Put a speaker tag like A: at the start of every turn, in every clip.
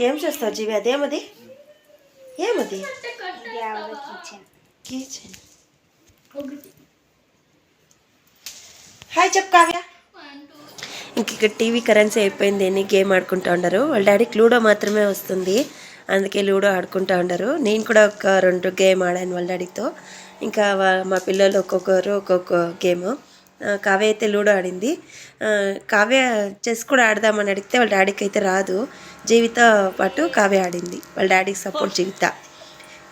A: ఏం చేస్తావు జీవి? అదేమది? ఏమది?
B: కిచెన్.
A: హాయ్ చెప్ కావ్య. ఇంక ఇక్కడ టీవీ కరెన్సీ అయిపోయింది. ఎన్ని గేమ్ ఆడుకుంటా ఉండరు. వాళ్ళ డాడీకి లూడో మాత్రమే వస్తుంది. అందుకే లూడో ఆడుకుంటా ఉండరు. నేను కూడా ఒక రెండు గేమ్ ఆడాను వాళ్ళ డాడీతో. ఇంకా మా పిల్లలు ఒక్కొక్కరు ఒక్కొక్క గేమ్. కావ్య అయితే లూడో ఆడింది. కావ్య చెస్ కూడా ఆడదామని అడిగితే వాళ్ళ డాడీకి అయితే రాదు. జీవిత పాటు కావ్య ఆడింది. వాళ్ళ డాడీకి సపోర్ట్ జీవిత.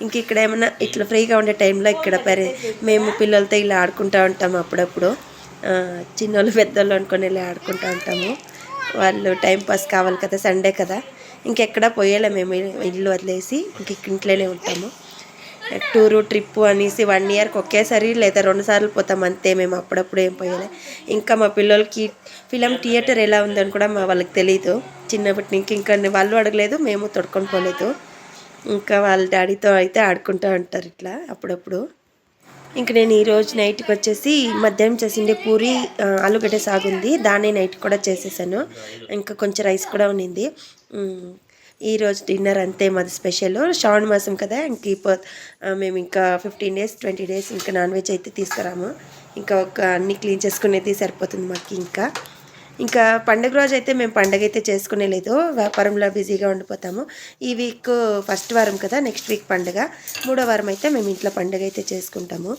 A: ఇంక ఇక్కడ ఏమన్నా ఇట్లా ఫ్రీగా ఉండే టైంలో ఇక్కడ పరి మేము పిల్లలతో ఇలా ఆడుకుంటూ ఉంటాము అప్పుడప్పుడు. చిన్న చిన్నోళ్ళు పెద్దోళ్ళు అనుకొని వెళ్ళి ఆడుకుంటూ ఉంటాము. వాళ్ళు టైంపాస్ కావాలి కదా సండే కదా. ఇంకెక్కడ పోయేలా మేము ఇల్లు వదిలేసి ఇంక ఇక్కడ ఇంట్లోనే ఉంటాము. టూరు ట్రిప్పు అనేసి వన్ ఇయర్కి ఒకేసారి లేదా రెండు సార్లు పోతాం అంతే మేము అప్పుడప్పుడు ఏం పోయలే. ఇంకా మా పిల్లలకి ఫిలం థియేటర్ ఎలా ఉందని కూడా మా వాళ్ళకి తెలియదు చిన్నప్పటి నుంచి ఇంకా వాళ్ళు అడగలేదు మేము తొడుకొని పోలేదు. ఇంకా వాళ్ళ డాడీతో అయితే ఆడుకుంటూ ఉంటారు ఇట్లా అప్పుడప్పుడు. ఇంక నేను ఈరోజు నైట్కి వచ్చేసి మధ్యాహ్నం చేసిండే పూరి ఆలుగడ్డ సాగుంది దాన్ని నైట్ కూడా చేసేసాను. ఇంకా కొంచెం రైస్ కూడా ఉన్నింది ఈరోజు డిన్నర్ అంతే మాది స్పెషల్. శ్రావణ మాసం కదా ఇంక మేము ఇంకా ఫిఫ్టీన్ డేస్ ట్వంటీ డేస్ ఇంకా నాన్ వెజ్ అయితే తీసుకురాము ఇంకా ఒక అన్ని క్లీన్ చేసుకునేది సరిపోతుంది మాకు ఇంకా. ఇంకా పండుగ రోజు అయితే మేము పండగ అయితే చేసుకునే లేదు వ్యాపారంలో బిజీగా ఉండిపోతాము. ఈ వీక్ ఫస్ట్ వారం కదా నెక్స్ట్ వీక్ పండుగ. మూడో వారం అయితే మేము ఇంట్లో పండుగ అయితే చేసుకుంటాము.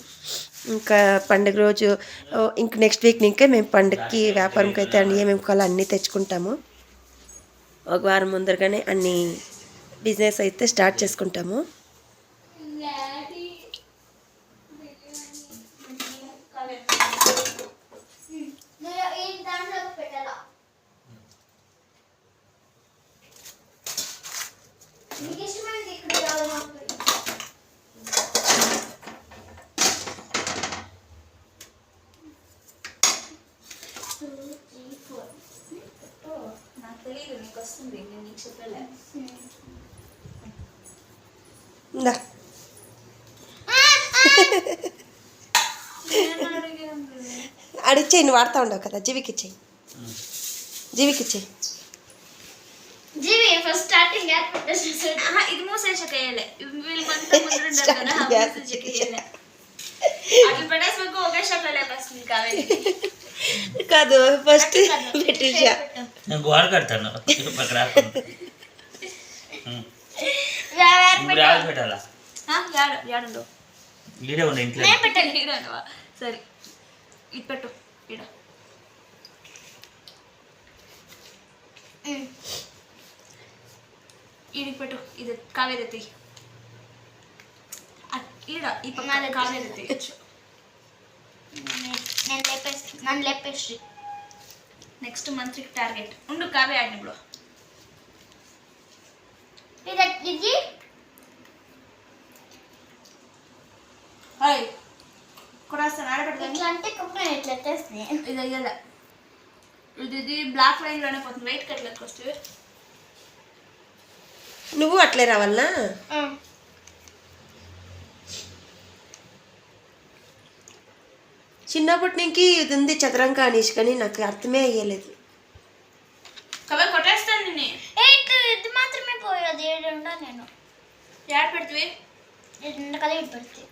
A: ఇంకా పండుగ రోజు ఇంక నెక్స్ట్ వీక్ ఇంకే మేము పండుగకి వ్యాపారంకి అయితే ఏమేమి కావాలో అన్నీ తెచ్చుకుంటాము. ఒక వారం ముందరగానే అన్ని బిజినెస్ అయితే స్టార్ట్ చేసుకుంటాము.
B: దాంట్లో నీకు ఇష్టమైనది ఇక్కడ కావాలి
C: నాకు తెలియదు నీకు వస్తుంది నేను నీకు చెప్పలే
A: ఇందా అడిచ్చేయి నువ్వు వాడుతూ ఉండవు కదా జీవికి ఇచ్చేయి జీవికి ఇచ్చేయి
B: జీవి ఫస్ట్ స్టార్టింగ్
C: ఇది వీళ్ళు ముందు ఉంటారు కదా అట్లా ఒకే లేపేస్తుంది
A: ఫస్ట్ పెట్టేసా
D: నేను గోడ కడతాను. పక్కన ఇప్పుడు ఆవిడ పెట్టాలా?
C: యాడ యాడుండవు
D: ఈడే ఉండే ఇంట్లో?
C: నేను పెట్టాను. ఈడ ఉండవా సరే. ఇది పెట్టు ఈడ. ఈడికి పెట్టు ఇది కావేరి ఎత్తి ఈడ ఈ పక్కన కావేరి ఎత్తి
B: నేను లేపేసి నన్ను లేపేసి.
C: Next month target. ఉండు కావే ఆడిన ఇప్పుడు.
B: ఇది ఇది
C: హాయ్ కొరాస్తాను ఆడబెడతాను
B: ఇట్లా అంటే ఇట్లా
C: ఇది అయ్యేదా ఇది ఇది బ్లాక్ లైన్లోనే పోతుంది. వెయిట్ కట్లకి వస్తే
A: నువ్వు అట్లే రావాలనా? చిన్నప్పటి నుంచి ఇది ఉంది చదరంగ అనేసి కానీ నాకు అర్థమే అయ్యలేదు.
C: కొట్టేస్తాను
B: ఇది మాత్రమే పోయేది. ఏడు నేను.
C: యాడ్ పెడుతుంది
B: కదా ఇటు పెడితే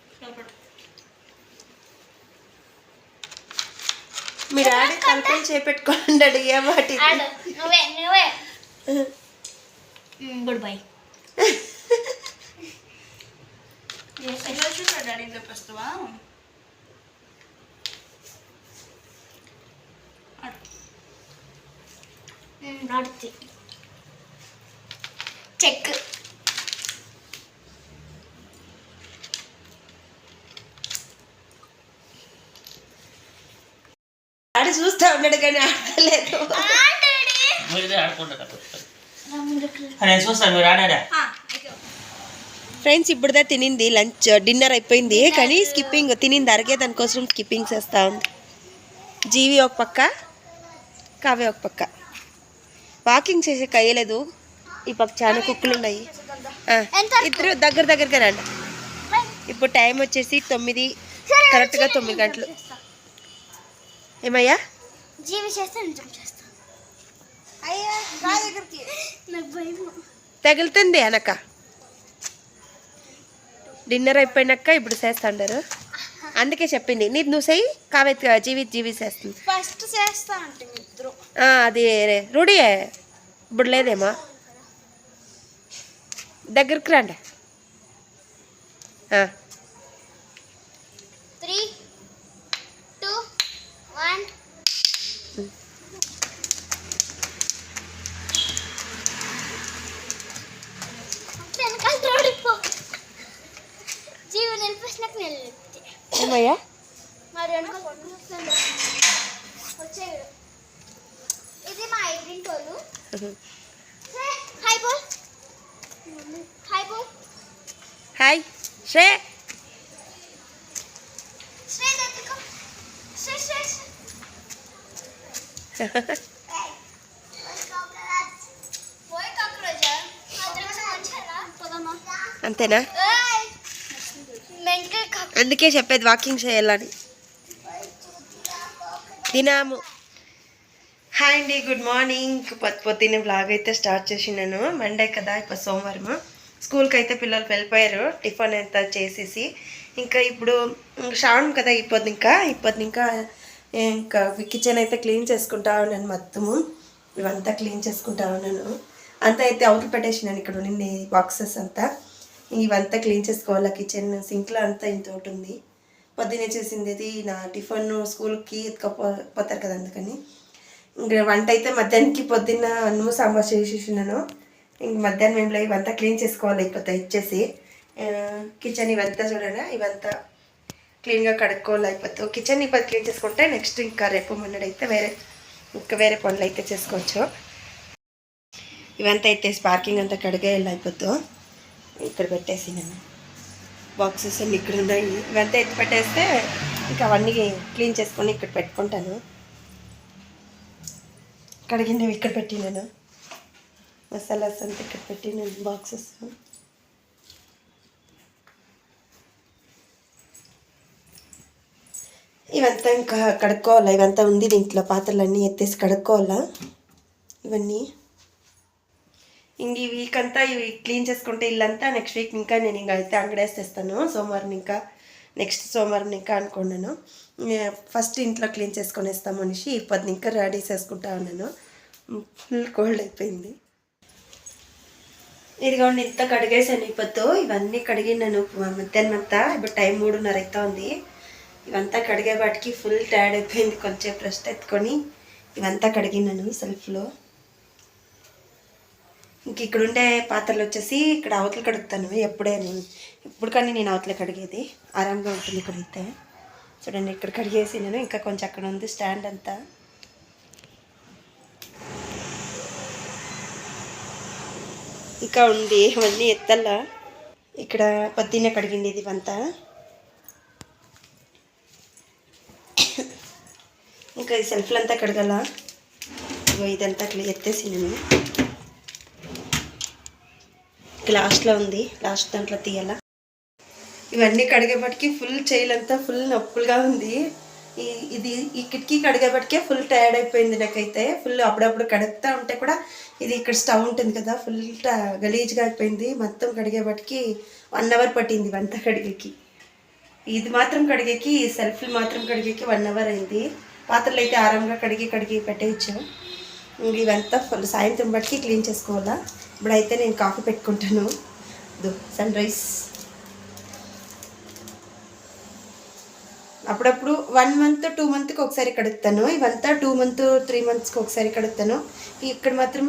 C: లోపల
A: మీరు ఆడి తలపై చేపెట్టుకోండి ఏ వాటి
B: ఆడు నువ్వే నువ్వే. Good bye.
C: డాడీ తెప్పిస్తావా
B: నడుతి చెక్.
A: ఆడి చూస్తా ఉన్నాడు కానీ ఆడలేదు. ఫ్రెండ్స్ ఇప్పుడుదా తినింది లంచ్ డిన్నర్ అయిపోయింది. కానీ స్కిప్పింగ్ తినింది అరిగే దానికోసం స్కిప్పింగ్ చేస్తా ఉంది. జీవి ఒక పక్క కావ్య ఒక పక్క. వాకింగ్ చేసే కయ్యలేదు ఈ పక్క చాలా కుక్కలు ఉన్నాయి ఇద్దరు దగ్గర దగ్గరగా రండి. ఇప్పుడు టైం వచ్చేసి తొమ్మిది కరెక్ట్గా తొమ్మిది గంటలు. ఏమయ్యా?
B: జీవి చేస్తే నిజం చేస్తా. అయ్యా నా దగ్గరికి. నాకు భయం
A: తగులుతుంది అనక. డిన్నర్ అయిపోయినాక ఇప్పుడు చేస్తాండారు. అందుకే చెప్పింది. నీది నువ్వు చెయ్యి కావేత్ జీవిత్ జీవి చేస్తుంది.
B: ఫస్ట్ చేస్తా అంటే ఇద్దరు.
A: అది రూఢియే ఇప్పుడు లేదేమో. దగ్గరికి రండి.
B: త్రీ
A: ఏమయ్యా
B: మరి వెనకాల వచ్చేవి ఇది మా ఐదింటోళ్ళు హాయ్ బోల్ హాయ్ బోల్
A: హాయ్ శ్రే
B: శ్రీ దత్తుకో శ్రీ శ్రీ శ్రీ పోయి కాకరోజా అదృష్టం వచ్చారా పోదామా
A: అంతేనా
B: మెంటల్ కాక
A: అందుకే చెప్పేది వాకింగ్ చేయాలని. తినాము. హాయ్ అండి గుడ్ మార్నింగ్. పొద్దు పొద్దున్నే బ్లాగ్ అయితే స్టార్ట్ చేసినాను. మండే కదా ఇప్పుడు సోమవారం. స్కూల్కి అయితే పిల్లలు వెళ్ళిపోయారు. టిఫిన్ అంతా చేసేసి. ఇంకా ఇప్పుడు శ్రావణం కదా ఇప్పుడు ఇంకా ఇప్పుడు ఇంకా. ఇంకా కిచెన్ అయితే క్లీన్ చేసుకుంటా ఉన్నాను మొత్తము. ఇవంతా క్లీన్ చేసుకుంటా ఉన్నాను. అంతా అయితే అవుట్ పెట్టేసినాను ఇక్కడ నిన్న బాక్సెస్ అంతా. ఇవంతా క్లీన్ చేసుకోవాలి. కిచెన్ సింక్లో అంతా ఇంత ఉంది. పొద్దున్నే చేసింది ఇది నా టిఫిన్ స్కూల్కి ఎత్తుకపోతారు కదా అందుకని. ఇంక వంట అయితే మధ్యాహ్నానికి పొద్దున్న అన్నము సాంబార్ చేసేసినాను. ఇంక మధ్యాహ్నం మేము ఇవంతా క్లీన్ చేసుకోవాలి అయిపోతాయి ఇచ్చేసి కిచెన్ ఇవంతా చూడరా? ఇవంతా క్లీన్గా కడుక్కోవాలి అయిపోతుంది కిచెన్ ఇప్పుడు క్లీన్ చేసుకుంటే నెక్స్ట్ ఇంకా రేపు మొన్నడైతే వేరే ఇంకా వేరే పనులు అయితే చేసుకోవచ్చు. ఇవంతా అయితే స్పార్కింగ్ అంతా కడిగే అయిపోతూ. ఇక్కడ పెట్టేసి నేను బాక్సెస్ అన్నీ ఇక్కడ ఉన్నాయి. ఇవంతా ఎత్తి పెట్టేస్తే ఇంకా అవన్నీ క్లీన్ చేసుకొని ఇక్కడ పెట్టుకుంటాను. కడిగినవి ఇక్కడ పెట్టినాను. మసాలాస్ అంతా ఇక్కడ పెట్టినాను బాక్సెస్ ఇవంతా ఇంకా కడుక్కోవాలా? ఇవంతా ఉంది దీంట్లో పాత్రలన్నీ ఎత్తేసి కడుక్కోవాలా? ఇవన్నీ. ఇంక ఈ వీక్ అంతా ఇవి క్లీన్ చేసుకుంటే ఇల్లంతా నెక్స్ట్ వీక్ ఇంకా నేను ఇంకా అయితే అంగడేసేస్తాను. సోమవారం ఇంకా నెక్స్ట్ సోమవారం ఇంకా అనుకున్నాను. ఫస్ట్ ఇంట్లో క్లీన్ చేసుకొని ఇస్తాము మనిషి ఇప్పుడు ఇంకా రెడీ చేసుకుంటా ఉన్నాను. ఫుల్ కోల్డ్ అయిపోయింది. ఇదిగోండి ఇంత కడిగేసాను ఇప్పుడు ఇవన్నీ కడిగినాను మధ్యాహ్నం అంతా. ఇప్పుడు టైం మూడున్నర అవుతా ఉంది. ఇవంతా కడిగే వాటికి ఫుల్ టైర్డ్ అయిపోయింది. కొంచెం రెస్ట్ ఎత్తుకొని ఇవంతా కడిగినాను సెల్ఫ్లో. ఇంక ఇక్కడ ఉండే పాత్రలు వచ్చేసి ఇక్కడ అవతలు కడుగుతాను ఎప్పుడే నేను ఇప్పుడు కానీ నేను అవతలే కడిగేది. ఆరామ్గా ఉంటుంది ఇక్కడ అయితే. చూడండి ఇక్కడ కడిగేసి నేను ఇంకా కొంచెం అక్కడ ఉంది స్టాండ్ అంతా. ఇంకా ఉంది ఇవన్నీ ఎత్తల్లా. ఇక్కడ పొద్దున్నే కడిగింది ఇది ఇవంతా ఇంకా ఈ సెల్ఫ్లంతా కడగల. ఇదంతా ఎత్తేసి నేను. లాస్ట్లో ఉంది. లాస్ట్ దాంట్లో తీయాల? ఇవన్నీ కడిగేపటికి ఫుల్ చేయలంతా ఫుల్ నొప్పులుగా ఉంది. ఈ ఇది ఈ కిటికీ కడిగేపటికే ఫుల్ టైర్డ్ అయిపోయింది నాకైతే. ఫుల్ అప్పుడప్పుడు కడుగుతూ ఉంటే కూడా ఇది ఇక్కడ స్టవ్ ఉంటుంది కదా ఫుల్ గలీజ్గా అయిపోయింది. మొత్తం కడిగేపటికి వన్ అవర్ పట్టింది ఇవంతా కడిగేకి. ఇది మాత్రం కడిగేకి సెల్ఫ్లు మాత్రం కడిగేకి వన్ అవర్ అయింది. పాత్రలు అయితే ఆరాంగా కడిగి కడిగి పెట్టేయచ్చు. ఇవంతా ఫుల్ సాయంత్రం బట్టి క్లీన్ చేసుకోవాలా? ఇప్పుడైతే నేను కాఫీ పెట్టుకుంటాను. సన్ రైస్ అప్పుడప్పుడు వన్ మంత్ టూ మంత్కి ఒకసారి కడుగుతాను. ఇవంతా టూ మంత్ త్రీ మంత్స్కి ఒకసారి కడుగుతాను. ఇక్కడ మాత్రం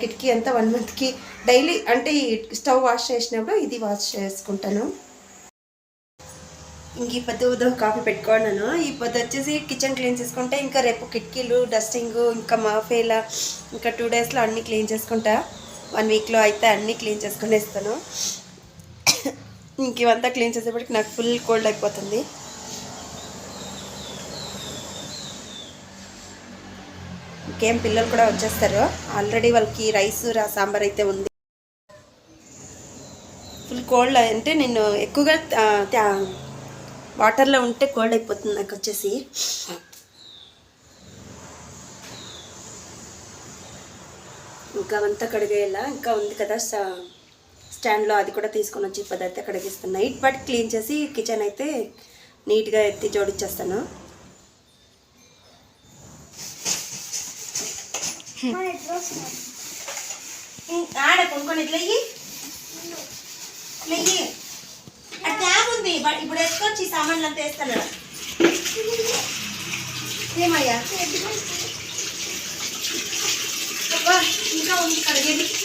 A: కిటికీ అంతా వన్ మంత్కి డైలీ అంటే స్టవ్ వాష్ చేసినప్పుడు ఇది వాష్ చేసుకుంటాను. ఇంక ఈ పొద్దు ఉదయం కాఫీ పెట్టుకున్నాను ఈ పొద్దు వచ్చేసి కిచెన్ క్లీన్ చేసుకుంటే. ఇంకా రేపు కిటికీలు డస్టింగ్ ఇంకా మాఫేలా ఇంకా టూ డేస్లో అన్నీ క్లీన్ చేసుకుంటా. వన్ వీక్లో అయితే అన్నీ క్లీన్ చేసుకుని ఇస్తాను ఇంక ఇవంతా క్లీన్ చేసేప్పటికి నాకు ఫుల్ కోల్డ్ అయిపోతుంది. ఇంకేం పిల్లలు కూడా వచ్చేస్తారు. ఆల్రెడీ వాళ్ళకి రైస్ రా సాంబార్ అయితే ఉంది. ఫుల్ కోల్డ్ అంటే నేను ఎక్కువగా వాటర్లో ఉంటే కోల్డ్ అయిపోతుంది నాకు వచ్చేసి. ఇంకా అంతా కడిగేలా ఇంకా ఉంది కదా స్టాండ్లో అది కూడా తీసుకొని వచ్చి పదార్థం కడిగిస్తాను నైట్ బట్ క్లీన్ చేసి కిచెన్ అయితే నీట్గా ఎత్తి జోడిచ్చేస్తాను. ఆడ కొనుక్కొని ఇట్లా ఆ ట్యాబ్ ఉంది. ఇప్పుడు వేసుకొచ్చి సామాన్లు అంతా వేస్తాను. ఏమయ్యా? ఇంకా ఉంది కడిగేది